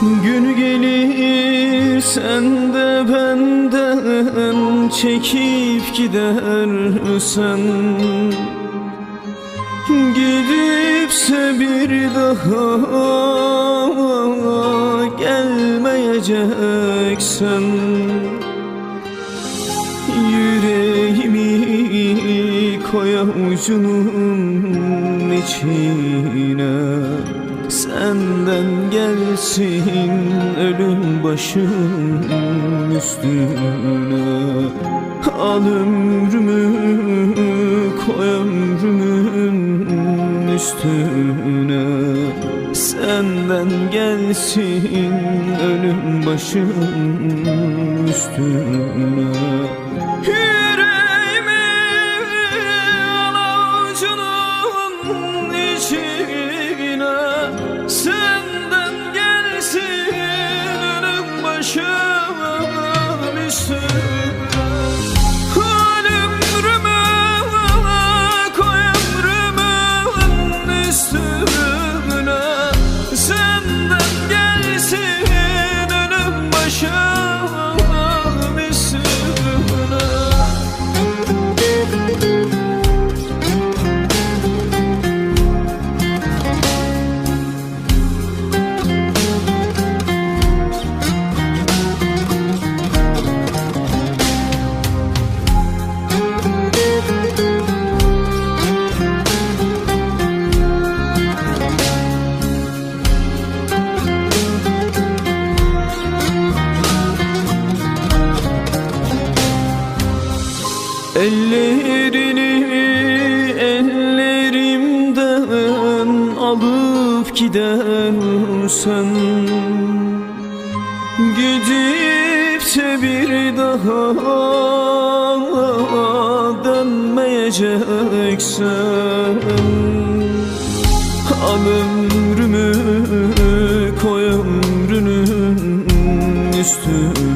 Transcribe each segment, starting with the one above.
Gün gelir sen de benden çekip gidersen Gidipse bir daha gelmeyeceksen Yüreğimi koy avucunun içine Senden gelsin ölüm başım üstüne. Al ömrümü koy ömrümün üstüne. Senden gelsin ölüm başım üstüne ölüm Ellerini ellerimden alıp gidersen Gidip de bir daha dönmeyeceksen Al ömrümü koy ömrünün üstüne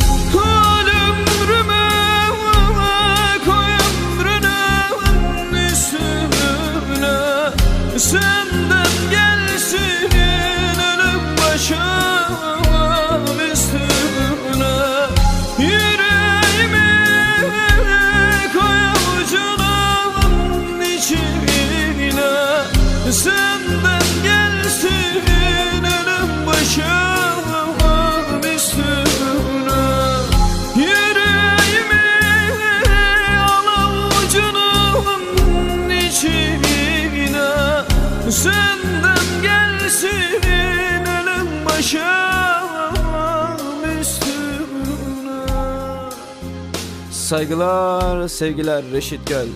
başım üstüne. Saygılar, sevgiler Reşit Göl